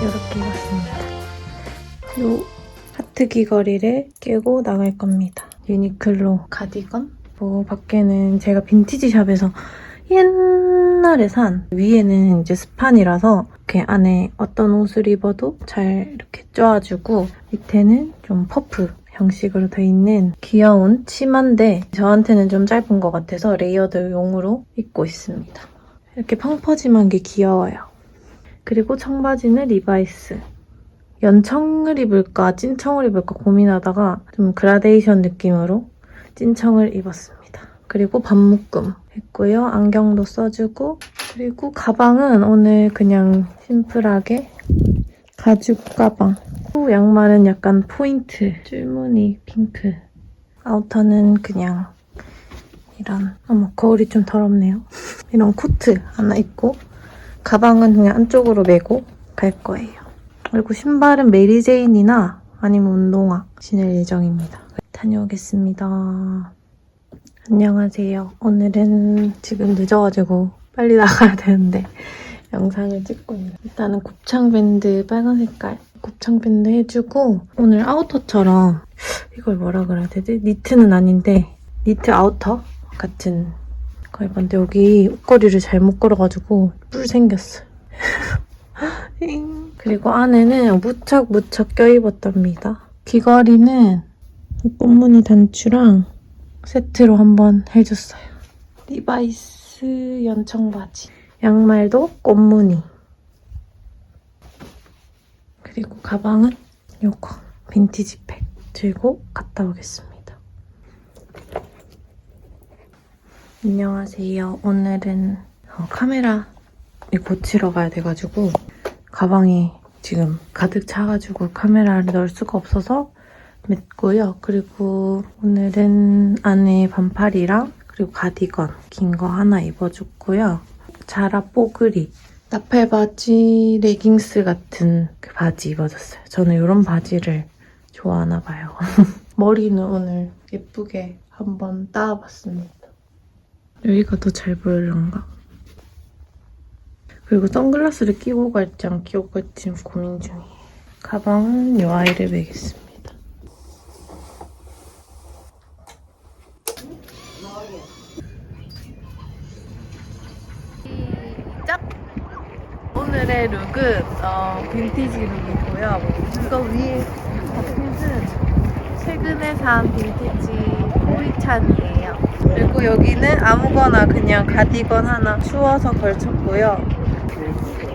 이렇게 입었습니다. 요 하트 귀걸이를 끼고 나갈 겁니다. 유니클로 가디건? 뭐 밖에는 제가 빈티지 샵에서 옛날에 산 위에는 이제 스판이라서 이렇게 안에 어떤 옷을 입어도 잘 이렇게 쪄가지고 밑에는 좀 퍼프 형식으로 돼 있는 귀여운 치마인데 저한테는 좀 짧은 것 같아서 레이어드 용으로 입고 있습니다. 이렇게 펑퍼짐한 게 귀여워요. 그리고 청바지는 리바이스. 연청을 입을까 찐청을 입을까 고민하다가 좀 그라데이션 느낌으로 찐청을 입었습니다. 그리고 반묶음 했고요. 안경도 써주고 그리고 가방은 오늘 그냥 심플하게 가죽 가방 또 양말은 약간 포인트 줄무늬 핑크 아우터는 그냥 이런 어머 거울이 좀 더럽네요. 이런 코트 하나 입고 가방은 그냥 안쪽으로 메고 갈 거예요. 그리고 신발은 메리제인이나 아니면 운동화 신을 예정입니다. 다녀오겠습니다. 안녕하세요. 오늘은 지금 늦어가지고 빨리 나가야 되는데 영상을 찍고 있네요. 일단은 곱창 밴드 빨간 색깔 곱창 밴드 해주고 오늘 아우터처럼 이걸 뭐라 그래야 되지? 니트는 아닌데 니트 아우터 같은 거 입었는데 여기 옷걸이를 잘못 걸어가지고 뿔 생겼어요. 그리고 안에는 무척 무척 껴입었답니다. 귀걸이는 꽃무늬 단추랑 세트로 한번 해줬어요. 리바이스 연청 바지. 양말도 꽃무늬. 그리고 가방은 요거 빈티지 백 들고 갔다 오겠습니다. 안녕하세요. 오늘은 어, 카메라 고치러 가야 돼가지고 가방이 지금 가득 차가지고 카메라를 넣을 수가 없어서 맸고요. 그리고 오늘은 안에 반팔이랑 그리고 가디건 긴 거 하나 입어줬고요. 자라 뽀글이 나팔 바지, 레깅스 같은 그 바지 입어줬어요. 저는 이런 바지를 좋아하나 봐요. 머리는 오늘 예쁘게 한번 따봤습니다. 여기가 더 잘 보이려는가? 그리고 선글라스를 끼고 갈지 안 끼고 갈지 고민 중이에요. 가방은 이 아이를 매겠습니다. 오늘의 룩은 어, 빈티지 룩이고요. 이거 위에 자켓은 최근에 산 빈티지 포이찬이에요. 그리고 여기는 아무거나 그냥 가디건 하나 추워서 걸쳤고요.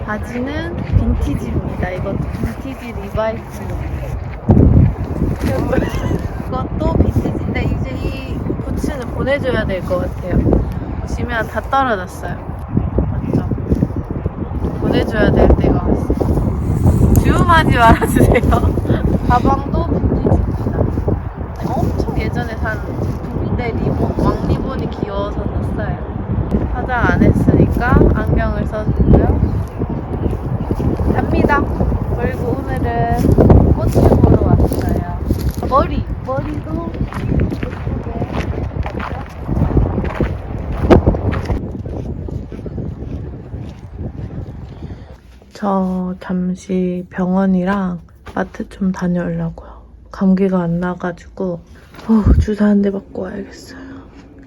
바지는 빈티지입니다. 이것도 빈티지 리바이스. 이것도 빈티지인데 이제 이 부츠는 보내줘야 될 것 같아요. 보시면 다 떨어졌어요. 맞죠? 보내줘야 될 때가 왔어요. 주음하지 말아주세요. 가방도 예전에 산 제품인데 리본, 왕 리본이 귀여워서 샀어요. 화장 안 했으니까 안경을 써주고요. 갑니다. 그리고 오늘은 꽃을 보러 왔어요. 머리, 머리도? 저 잠시 병원이랑 마트 좀 다녀오려고요. 감기가 안 나가지고 어, 주사 한 대 맞고 와야겠어요.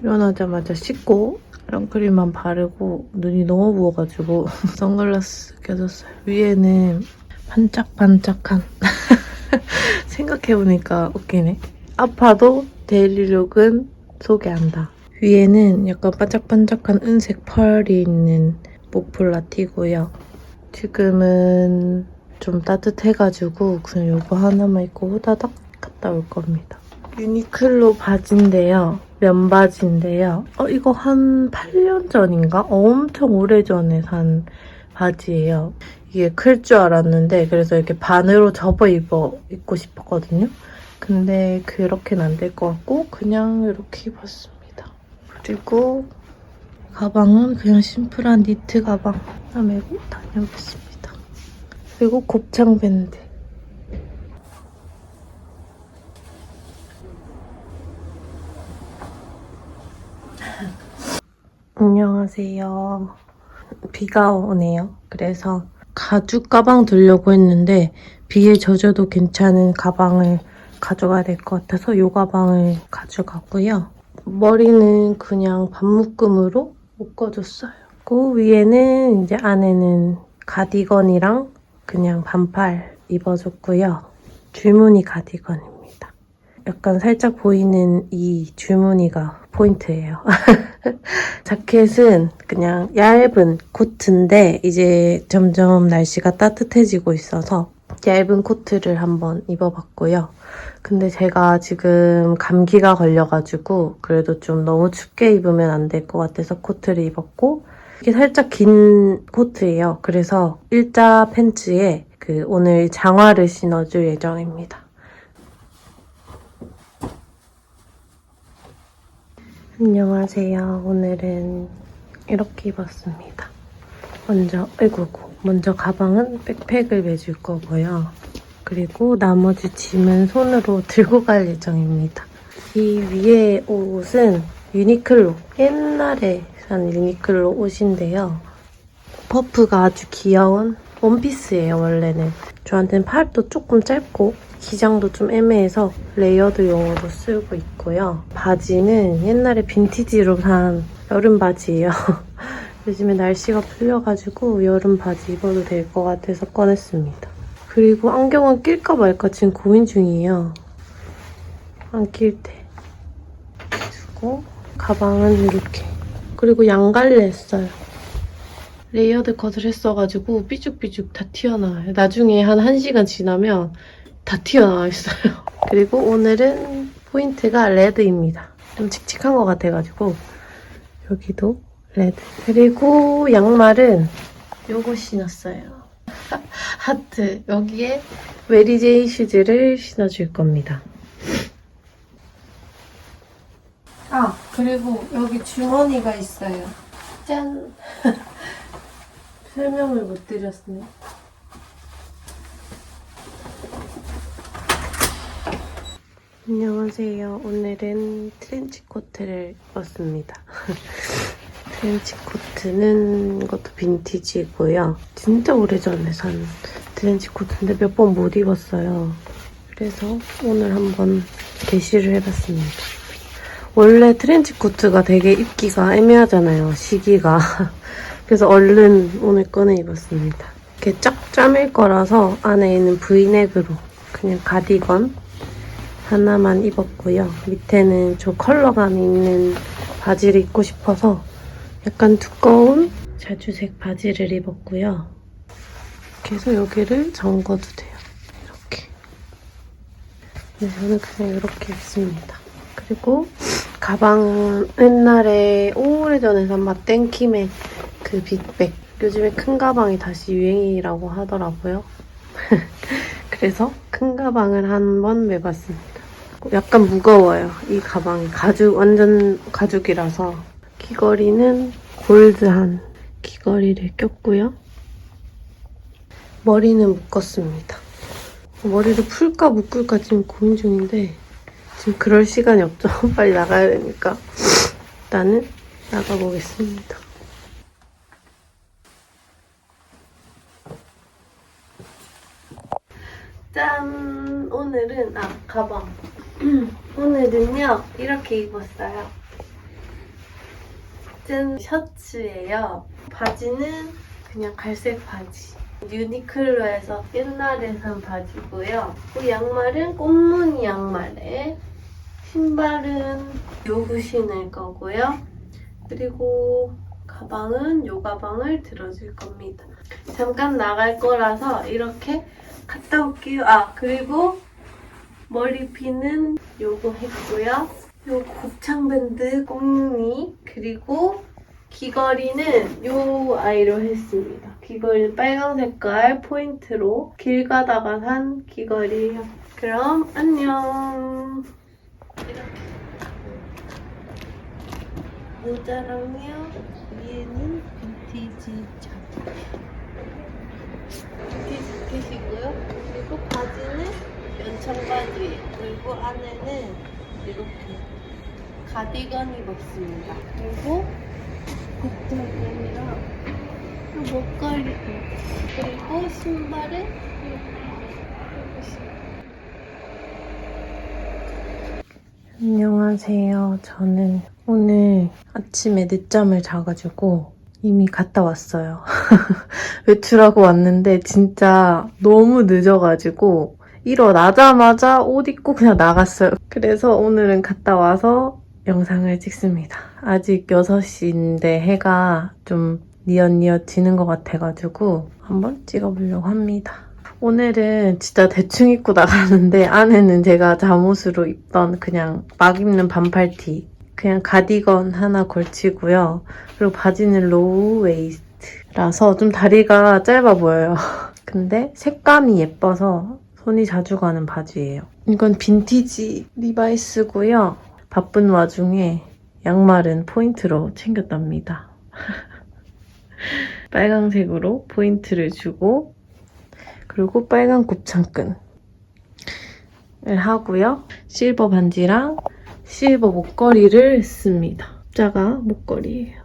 일어나자마자 씻고 선크림만 바르고 눈이 너무 부어가지고 선글라스 껴줬어요. 위에는 반짝반짝한 생각해보니까 웃기네. 아파도 데일리룩은 소개한다. 위에는 약간 반짝반짝한 은색 펄이 있는 모플라 티고요. 지금은 좀 따뜻해가지고 그냥 이거 하나만 입고 후다닥 갔다 올 겁니다. 유니클로 바지인데요. 면바지인데요. 어, 이거 한 8년 전인가? 엄청 오래전에 산 바지예요. 이게 클 줄 알았는데 그래서 이렇게 반으로 접어 입어 입고 싶었거든요. 근데 그렇게는 안 될 것 같고 그냥 이렇게 입었습니다. 그리고 가방은 그냥 심플한 니트 가방 하나 메고 다녀오겠습니다. 그리고 곱창 밴드. 안녕하세요. 비가 오네요. 그래서 가죽 가방 들려고 했는데 비에 젖어도 괜찮은 가방을 가져가야 될 것 같아서 이 가방을 가져가고요. 머리는 그냥 반묶음으로 묶어줬어요. 그 위에는 이제 안에는 가디건이랑 그냥 반팔 입어줬고요. 줄무늬 가디건입니다. 약간 살짝 보이는 이 줄무늬가 포인트예요. 자켓은 그냥 얇은 코트인데 이제 점점 날씨가 따뜻해지고 있어서 얇은 코트를 한번 입어봤고요. 근데 제가 지금 감기가 걸려가지고 그래도 좀 너무 춥게 입으면 안 될 것 같아서 코트를 입었고 이게 살짝 긴 코트예요. 그래서 일자 팬츠에 그 오늘 장화를 신어줄 예정입니다. 안녕하세요. 오늘은 이렇게 입었습니다. 먼저, 아이고고. 먼저 가방은 백팩을 매줄 거고요. 그리고 나머지 짐은 손으로 들고 갈 예정입니다. 이 위에 옷은 유니클로. 옛날에 산 유니클로 옷인데요. 퍼프가 아주 귀여운 원피스예요, 원래는. 저한테는 팔도 조금 짧고 기장도 좀 애매해서 레이어드용으로 쓰고 있고요. 바지는 옛날에 빈티지로 산 여름 바지예요. 요즘에 날씨가 풀려가지고 여름 바지 입어도 될 것 같아서 꺼냈습니다. 그리고 안경은 낄까 말까 지금 고민 중이에요. 안 낄 때. 두고 가방은 이렇게. 그리고 양갈래 했어요. 레이어드 컷을 했어가지고 삐죽삐죽 다 튀어나와요. 나중에 한 1시간 지나면 다 튀어나와 있어요. 그리고 오늘은 포인트가 레드입니다. 좀 칙칙한 것 같아가지고 여기도 레드. 그리고 양말은 요거 신었어요. 하트. 여기에 메리제이 슈즈를 신어줄 겁니다. 아, 그리고 여기 주머니가 있어요. 짠! 설명을 못 드렸네. 안녕하세요. 오늘은 트렌치 코트를 입었습니다. 트렌치 코트는 이것도 빈티지고요. 진짜 오래전에 산 트렌치 코트인데 몇 번 못 입었어요. 그래서 오늘 한번 게시를 해봤습니다. 원래 트렌치 코트가 되게 입기가 애매하잖아요. 시기가. 그래서 얼른 오늘 꺼내 입었습니다. 이렇게 쫙 짜밀 거라서 안에 있는 브이넥으로 그냥 가디건 하나만 입었고요. 밑에는 저 컬러감 있는 바지를 입고 싶어서 약간 두꺼운 자주색 바지를 입었고요. 그래서 여기를 잠궈도 돼요. 이렇게. 네, 저는 그냥 이렇게 입습니다. 그리고 가방은 옛날에 오래전에 산 맛땡킴의 그 빅백. 요즘에 큰 가방이 다시 유행이라고 하더라고요. 그래서 큰 가방을 한번 매봤습니다. 약간 무거워요. 이 가방이 가죽 완전 가죽이라서 귀걸이는 골드한 귀걸이를 꼈고요. 머리는 묶었습니다. 머리를 풀까 묶을까 지금 고민 중인데 지금 그럴 시간이 없죠. 빨리 나가야 되니까. 일단은 나가보겠습니다. 짠! 오늘은 아 가방. 오늘은요 이렇게 입었어요. 짠! 셔츠예요. 바지는 그냥 갈색 바지. 유니클로에서 옛날에 산 바지고요. 그 양말은 꽃무늬 양말에 신발은 요구 신을 거고요 그리고 가방은 요 가방을 들어줄 겁니다 잠깐 나갈 거라서 이렇게 갔다 올게요 아 그리고 머리핀은 요거 했고요. 요 곱창밴드 꽁무니 그리고 귀걸이는 요 아이로 했습니다. 귀걸이 빨간 색깔 포인트로 길 가다가 산 귀걸이에요. 그럼 안녕. 모자랑요 위에는 빈티지 자켓. 이렇게 자켓이고요. 그리고 바지는 연청 바지 그리고 안에는 이렇게 가디건 입었습니다. 그리고 곱창이랑 목걸이도 그리고 신발은 안녕하세요. 저는 오늘 아침에 늦잠을 자가지고 이미 갔다 왔어요. 외출하고 왔는데 진짜 너무 늦어가지고 일어나자마자 옷 입고 그냥 나갔어요. 그래서 오늘은 갔다 와서 영상을 찍습니다. 아직 6시인데 해가 좀 니엇니엇 지는 것 같아가지고 한번 찍어보려고 합니다. 오늘은 진짜 대충 입고 나가는데 안에는 제가 잠옷으로 입던 그냥 막 입는 반팔티 그냥 가디건 하나 걸치고요. 그리고 바지는 로우 웨이스트라서 좀 다리가 짧아 보여요. 근데 색감이 예뻐서 손이 자주 가는 바지예요. 이건 빈티지 리바이스고요. 바쁜 와중에 양말은 포인트로 챙겼답니다. 빨강색으로 포인트를 주고 그리고 빨간 곱창끈을 하고요. 실버 반지랑 실버 목걸이를 했습니다. 자가 목걸이에요.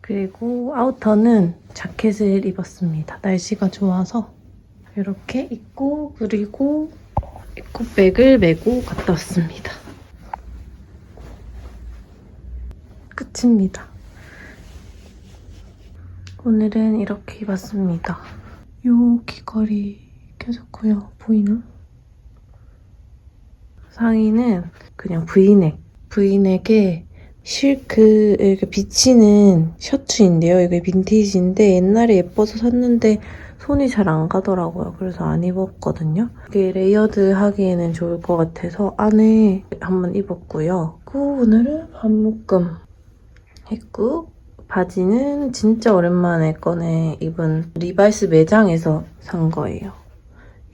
그리고 아우터는 자켓을 입었습니다. 날씨가 좋아서 이렇게 입고 그리고 에코백을 메고 갔다 왔습니다. 끝입니다. 오늘은 이렇게 입었습니다. 요 귀걸이 껴졌고요. 보이나? 상의는 그냥 브이넥. 브이넥에 실크 이렇게 비치는 셔츠인데요. 이게 빈티지인데 옛날에 예뻐서 샀는데 손이 잘 안 가더라고요. 그래서 안 입었거든요. 이게 레이어드 하기에는 좋을 것 같아서 안에 한번 입었고요. 그리고 오늘은 반묶음 했고 바지는 진짜 오랜만에 꺼내 입은 리바이스 매장에서 산 거예요.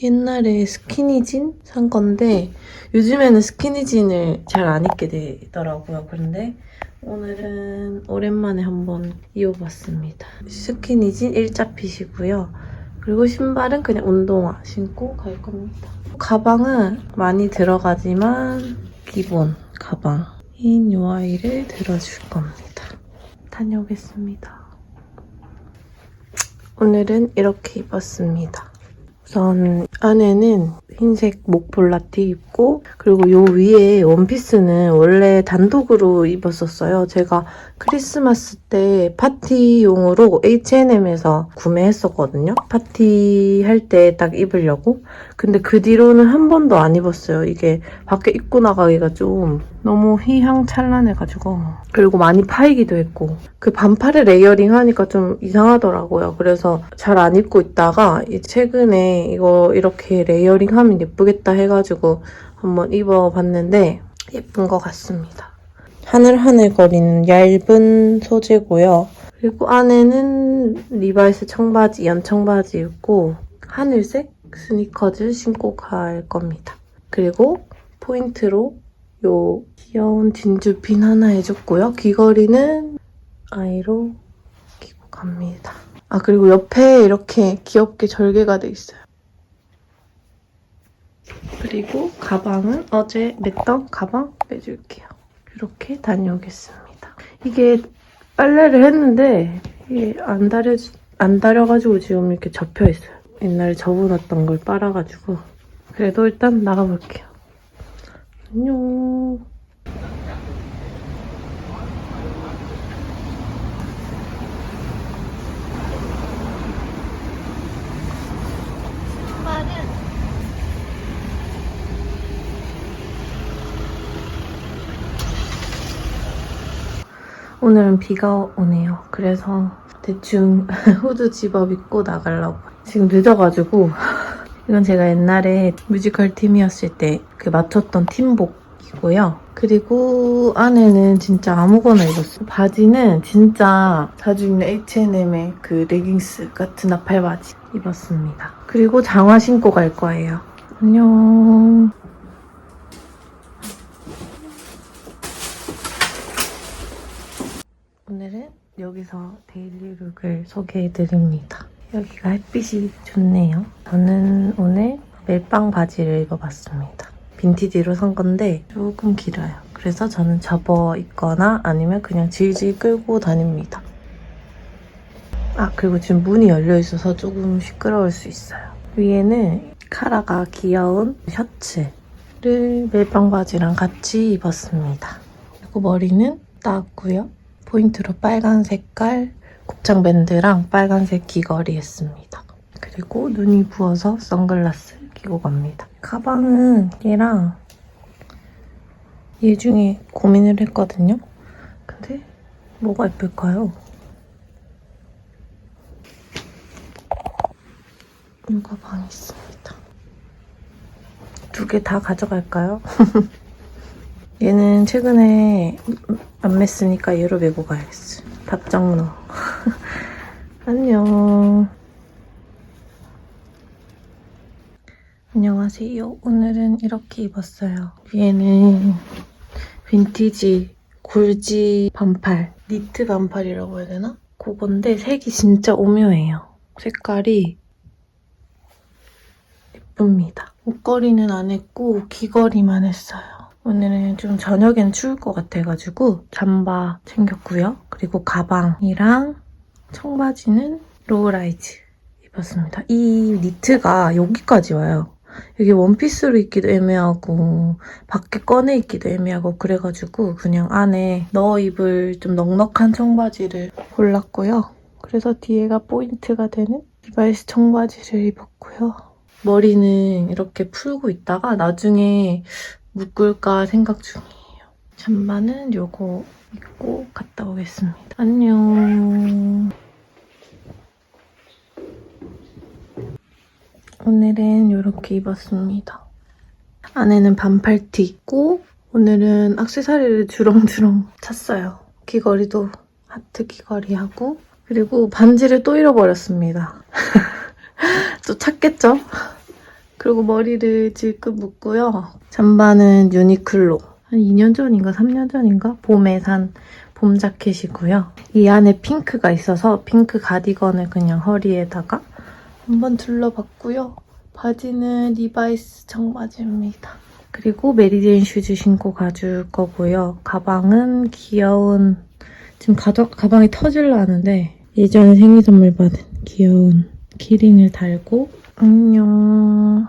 옛날에 스키니진 산 건데 요즘에는 스키니진을 잘 안 입게 되더라고요. 그런데 오늘은 오랜만에 한번 입어봤습니다. 스키니진 일자핏이고요. 그리고 신발은 그냥 운동화 신고 갈 겁니다. 가방은 많이 들어가지만 기본 가방인 요 아이를 들어줄 겁니다. 다녀오겠습니다. 오늘은 이렇게 입었습니다. 우선 안에는 흰색 목폴라티 입고 그리고 요 위에 원피스는 원래 단독으로 입었었어요. 제가 크리스마스 때 파티용으로 H&M에서 구매했었거든요. 파티 할 때 딱 입으려고. 근데 그 뒤로는 한 번도 안 입었어요. 이게 밖에 입고 나가기가 좀 너무 휘황찬란해가지고 그리고 많이 파이기도 했고 그 반팔에 레이어링 하니까 좀 이상하더라고요. 그래서 잘 안 입고 있다가 최근에 이거 이렇게 레이어링 하면 예쁘겠다 해가지고 한번 입어봤는데 예쁜 것 같습니다. 하늘하늘 거리는 얇은 소재고요. 그리고 안에는 리바이스 청바지, 연청바지 입고 하늘색 스니커즈 신고 갈 겁니다. 그리고 포인트로 요 귀여운 진주핀 하나 해줬고요. 귀걸이는 아이로 끼고 갑니다. 아 그리고 옆에 이렇게 귀엽게 절개가 돼 있어요. 그리고 가방은 어제 맸던 가방 빼줄게요. 이렇게 다녀오겠습니다. 이게 빨래를 했는데 이게 안 다려 안 다려가지고 지금 이렇게 접혀 있어요. 옛날에 접어놨던 걸 빨아가지고 그래도 일단 나가볼게요. 안녕. 오늘은 비가 오네요. 그래서 대충 후드 집업 입고 나가려고. 지금 늦어가지고 이건 제가 옛날에 뮤지컬 팀이었을 때 그 맞췄던 팀복이고요. 그리고 안에는 진짜 아무거나 입었어요. 바지는 진짜 자주 입는 H&M의 그 레깅스 같은 나팔 바지 입었습니다. 그리고 장화 신고 갈 거예요. 안녕. 오늘은 여기서 데일리룩을 소개해드립니다. 여기가 햇빛이 좋네요. 저는 오늘 멜빵 바지를 입어봤습니다. 빈티지로 산 건데 조금 길어요. 그래서 저는 접어 입거나 아니면 그냥 질질 끌고 다닙니다. 아 그리고 지금 문이 열려 있어서 조금 시끄러울 수 있어요. 위에는 카라가 귀여운 셔츠를 멜빵 바지랑 같이 입었습니다. 그리고 머리는 따왔고요. 포인트로 빨간 색깔 곱창 밴드랑 빨간색 귀걸이 했습니다. 그리고 눈이 부어서 선글라스 끼고 갑니다. 가방은 얘랑 얘 중에 고민을 했거든요. 근데 뭐가 예쁠까요? 이 가방이 있습니다. 두 개 다 가져갈까요? 얘는 최근에 안 맸으니까 얘로 메고 가야겠어. 답정너. 안녕. 안녕하세요. 오늘은 이렇게 입었어요. 위에는 빈티지 굴지 반팔, 니트 반팔이라고 해야 되나? 그건데 색이 진짜 오묘해요. 색깔이 예쁩니다. 옷걸이는 안 했고 귀걸이만 했어요. 오늘은 좀 저녁엔 추울 것 같아가지고 잠바 챙겼고요. 그리고 가방이랑 청바지는 로우라이즈 입었습니다. 이 니트가 여기까지 와요. 이게 원피스로 입기도 애매하고 밖에 꺼내 입기도 애매하고 그래가지고 그냥 안에 넣어 입을 좀 넉넉한 청바지를 골랐고요. 그래서 뒤에가 포인트가 되는 리바이스 청바지를 입었고요. 머리는 이렇게 풀고 있다가 나중에 묶을까 생각 중이에요. 잠바는 요거 입고 갔다 오겠습니다. 안녕. 오늘은 이렇게 입었습니다. 안에는 반팔티 입고 오늘은 액세서리를 주렁주렁 찼어요. 귀걸이도 하트 귀걸이하고 그리고 반지를 또 잃어버렸습니다. 또 찾겠죠? 그리고 머리를 질끈 묶고요. 잠바는 유니클로. 한 2년 전인가 3년 전인가? 봄에 산 봄 자켓이고요. 이 안에 핑크가 있어서 핑크 가디건을 그냥 허리에다가 한번 둘러봤고요. 바지는 리바이스 청바지입니다. 그리고 메리제인 슈즈 신고 가줄 거고요. 가방은 귀여운 지금 가져, 가방이 터질라 하는데 예전에 생일 선물 받은 귀여운 키링을 달고 안녕